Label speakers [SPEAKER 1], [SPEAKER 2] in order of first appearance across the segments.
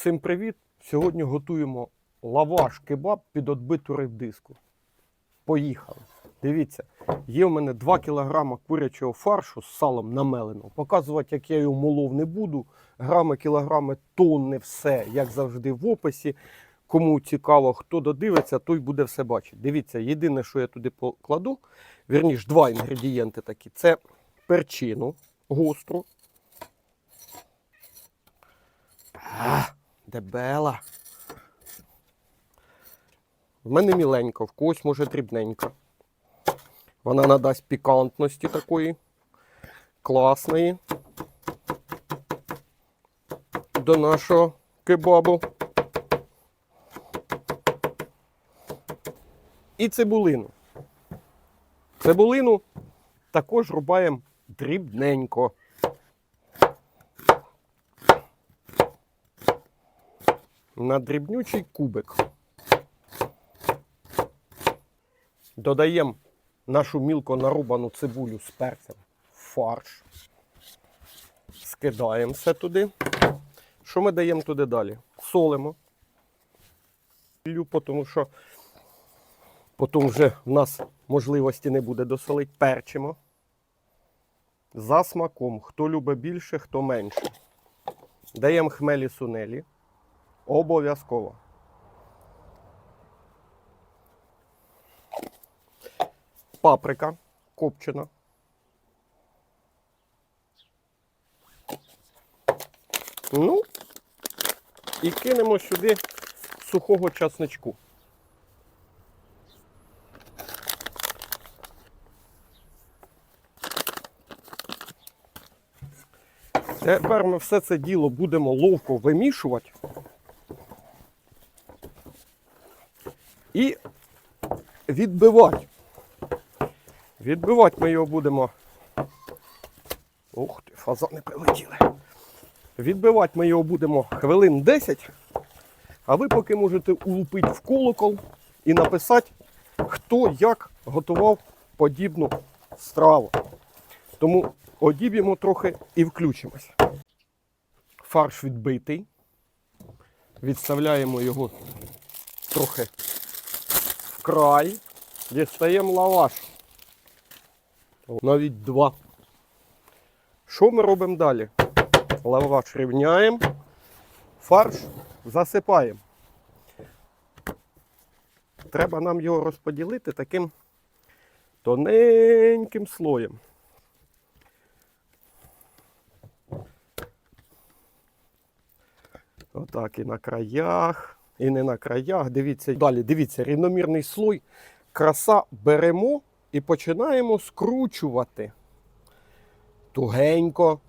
[SPEAKER 1] Всім привіт! Сьогодні готуємо лаваш кебаб під отбиту редиску. Поїхали. Дивіться, є в мене 2 кг курячого фаршу з салом намеленого. Показувати, як я його молов, не буду. Грами, кілограми, тонни, все, як завжди, в описі. Кому цікаво, хто додивиться, той буде все бачити. Дивіться, єдине, що я туди покладу, вірніш, два інгредієнти такі: це перчину гостру. Дебела. В мене міленька, в когось може дрібненька. Вона надасть пікантності такої класної до нашого кебабу. І цибулину. Цибулину також рубаємо дрібненько. На дрібнючий кубик. Додаємо нашу мілко нарубану цибулю з перцем в фарш. Скидаємо все туди. Що ми даємо туди далі? Солимо. Тому що потім вже в нас можливості не буде досолити. Перчимо. За смаком. Хто любить більше, хто менше. Даємо хмелі сунелі. Обов'язково. Паприка копчена. Ну, і кинемо сюди сухого часничку. Тепер ми все це діло будемо ловко вимішувати. І відбивати. Відбивати ми його будемо. Ух ти, фазани прилетіли. Відбивати ми його будемо хвилин 10. А ви поки можете улупити в колокол і написати, хто як готував подібну страву. Тому одіб'ємо трохи і включимось. Фарш відбитий. Відставляємо його трохи в край. Дістаємо лаваш. Навіть два. Що ми робимо далі? Лаваш рівняємо, фарш засипаємо. Треба нам його розподілити таким тоненьким слоєм. Отак і на краях, і не на краях. Дивіться далі, дивіться, рівномірний слой. Краса беремо і починаємо скручувати. Тугенько.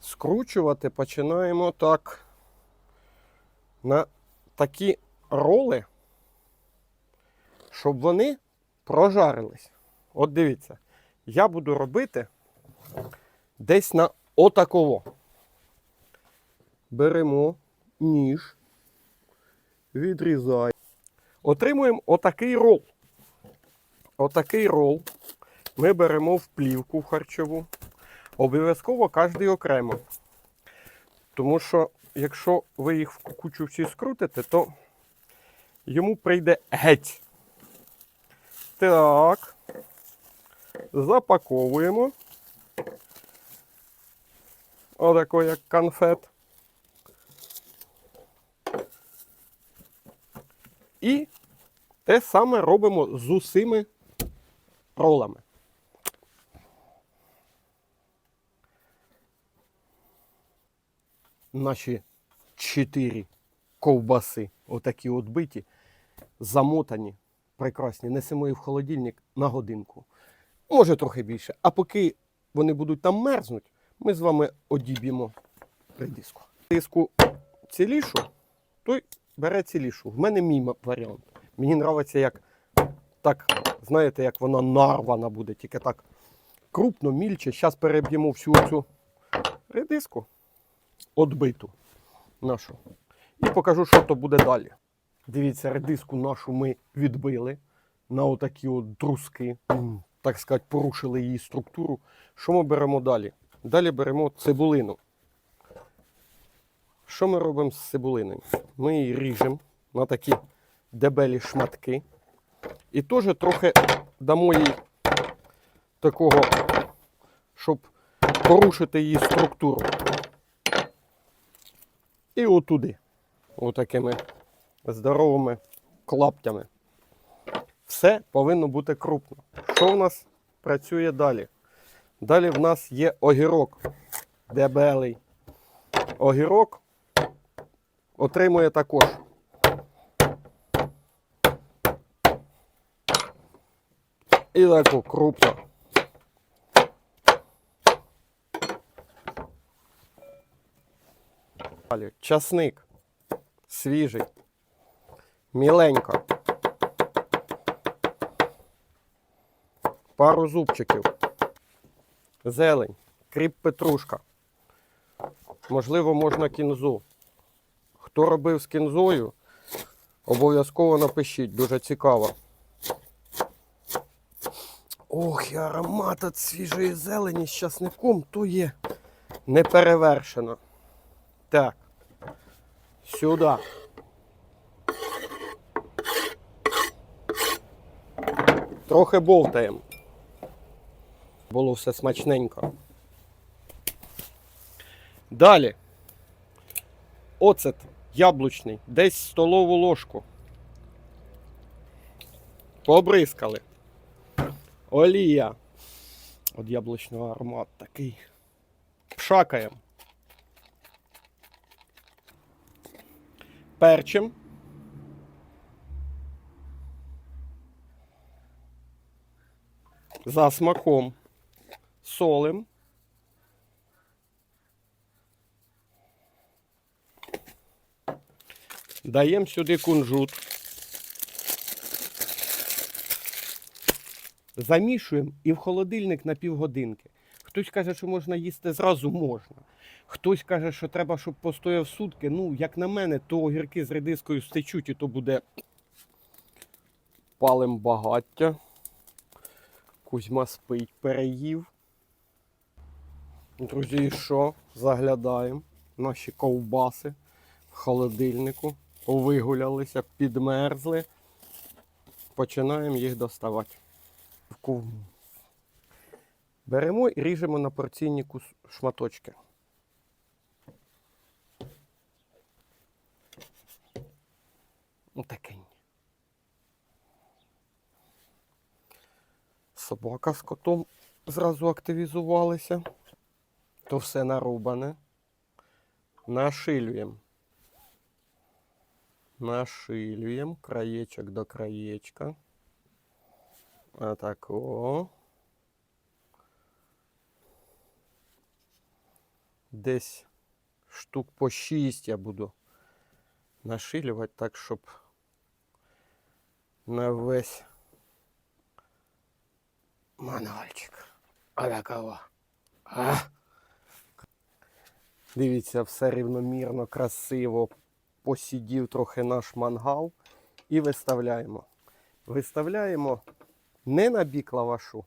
[SPEAKER 1] Скручувати починаємо так на такі роли, щоб вони прожарились. От дивіться, я буду робити десь на отаково. Беремо ніж, відрізаємо. Отримуємо отакий рол. Отакий рол ми беремо в плівку в харчову. Обов'язково кожний окремо. Тому що, якщо ви їх в кучу всі скрутите, то йому прийде геть. Так. Запаковуємо. Отако, як конфет. І те саме робимо з усіми ролами. Наші чотири ковбаси, отакі от биті, замотані, прекрасні. Несемо їх в холодильник на годинку. Може трохи більше. А поки вони будуть там мерзнуть, ми з вами одіб'ємо редиску. Диску цілішу, той бере цілішу. В мене мій варіант. Мені подобається, як так, знаєте, як вона нарвана буде, тільки так крупно, мільче. Зараз переб'ємо всю цю редиску отбиту нашу. І покажу, що то буде далі. Дивіться, редиску нашу ми відбили на отакі от друзки. Так сказати, порушили її структуру. Що ми беремо далі? Далі беремо цибулину. Що ми робимо з цибулиною? Ми її ріжемо на такі дебелі шматки. І теж трохи дамо їй такого, щоб порушити її структуру. І отуди. Отакими здоровими клаптями. Все повинно бути крупно. Що в нас працює далі? Далі в нас є огірок дебелий. Огірок отримує також. І таку крупно. Далі часник свіжий, міленько. Пару зубчиків. Зелень, кріп петрушка. Можливо, можна кінзу. Хто робив з кінзою, обов'язково напишіть, дуже цікаво. Ох, і аромат від свіжої зелені з часником то є неперевершено. Так. Сюди. Трохи бовтаємо. Було все смачненько. Далі. Оцет яблучний. Десь столову ложку. Побризкали. Олія. От яблучного аромат такий. Пшакаємо. Перчим. За смаком. Солим. Даємо сюди кунжут. Замішуємо і в холодильник на півгодинки. Хтось каже, що можна їсти зразу можна. Хтось каже, що треба, щоб постояв сутки. Ну, як на мене, то огірки з редискою стечуть, і то буде палим багаття. Кузьма спить, переїв. Друзі, що? Заглядаємо. Наші ковбаси в холодильнику. Повигулялися, підмерзли. Починаємо їх доставати. Беремо і ріжемо на порційні шматочки. Отакень. Собака з котом зразу активізувалися. То все нарубане. Нашилюємо. Нашилюємо краєчок до краєчка. Отако. Десь штук по 6 я буду нашилювати так, щоб на весь мангальчик. Отакого. А? Дивіться, все рівномірно, красиво. Посідів трохи наш мангал і виставляємо. Виставляємо не на бік лавашу,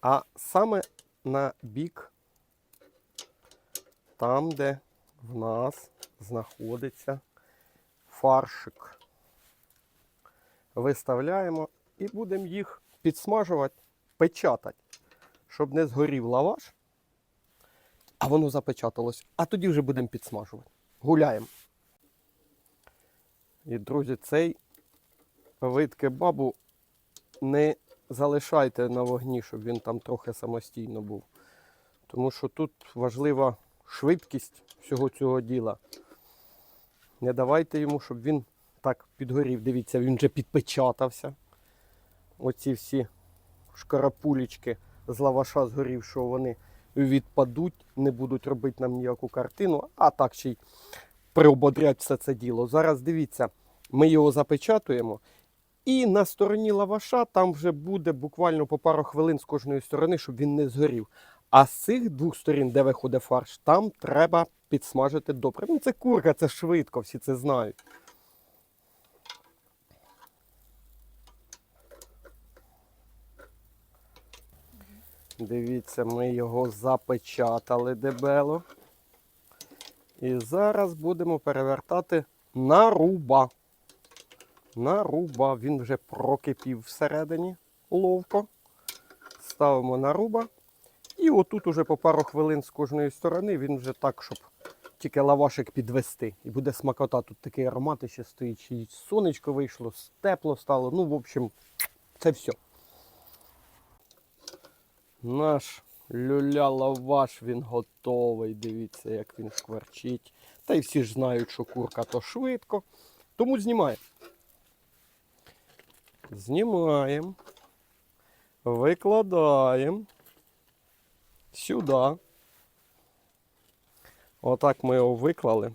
[SPEAKER 1] а саме на бік там, де в нас знаходиться фаршик. Виставляємо і будемо їх підсмажувати, печатати, щоб не згорів лаваш, а воно запечаталось. А тоді вже будемо підсмажувати. Гуляємо. І, друзі, цей вид кебабу не залишайте на вогні, щоб він там трохи самостійно був. Тому що тут важлива швидкість всього цього діла. Не давайте йому, щоб він так підгорів. Дивіться, він вже підпечатався. Оці всі шкарапулечки з лаваша згорівшого, вони відпадуть, не будуть робити нам ніяку картину, а так ще й приободрять все це діло. Зараз дивіться, ми його запечатуємо. І на стороні лаваша там вже буде буквально по пару хвилин з кожної сторони, щоб він не згорів. А з цих двох сторін, де виходить фарш, там треба підсмажити добре. Ну, це курка, це швидко, всі це знають. Дивіться, ми його запечатали дебело. І зараз будемо перевертати на руба. На руба. Він вже прокипів всередині ловко. Ставимо на руба. І отут уже по пару хвилин з кожної сторони він вже так, щоб тільки лавашик підвести. І буде смакота. Тут такий аромат ще стоїть. Сонечко вийшло, тепло стало. Ну, в общем, це все. Наш люля-лаваш, він готовий. Дивіться, як він шкварчить. Та й всі ж знають, що курка то швидко. Тому знімаємо. Знімаємо. Викладаємо. Сюди. Отак ми його виклали.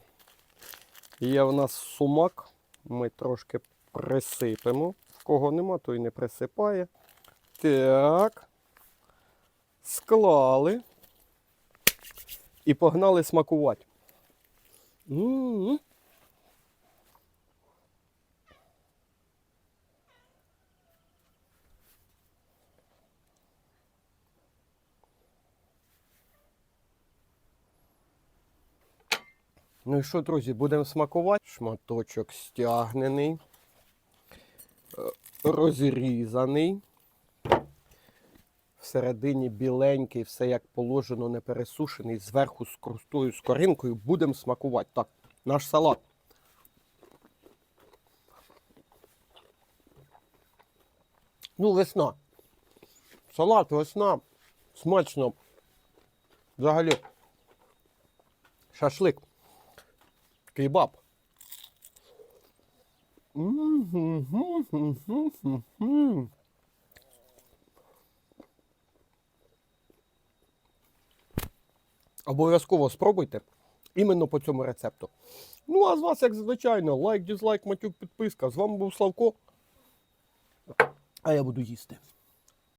[SPEAKER 1] Є в нас сумак. Ми трошки присипемо. В кого нема, той не присипає. Так. Склали. І погнали смакувати. М-м-м. Ну і що, друзі, будемо смакувати. Шматочок стягнений, е, розрізаний. Всередині біленький, все як положено, не пересушений, зверху з крустою скоринкою. Будемо смакувати. Так, наш салат. Ну, весна. Салат, весна. Смачно. Взагалі. Шашлик. Кейбаб. М-м-м-м-м-м. Обов'язково спробуйте іменно по цьому рецепту. Ну, а з вас, як звичайно, лайк, дізлайк, матюк, підписка. З вами був Славко. А я буду їсти.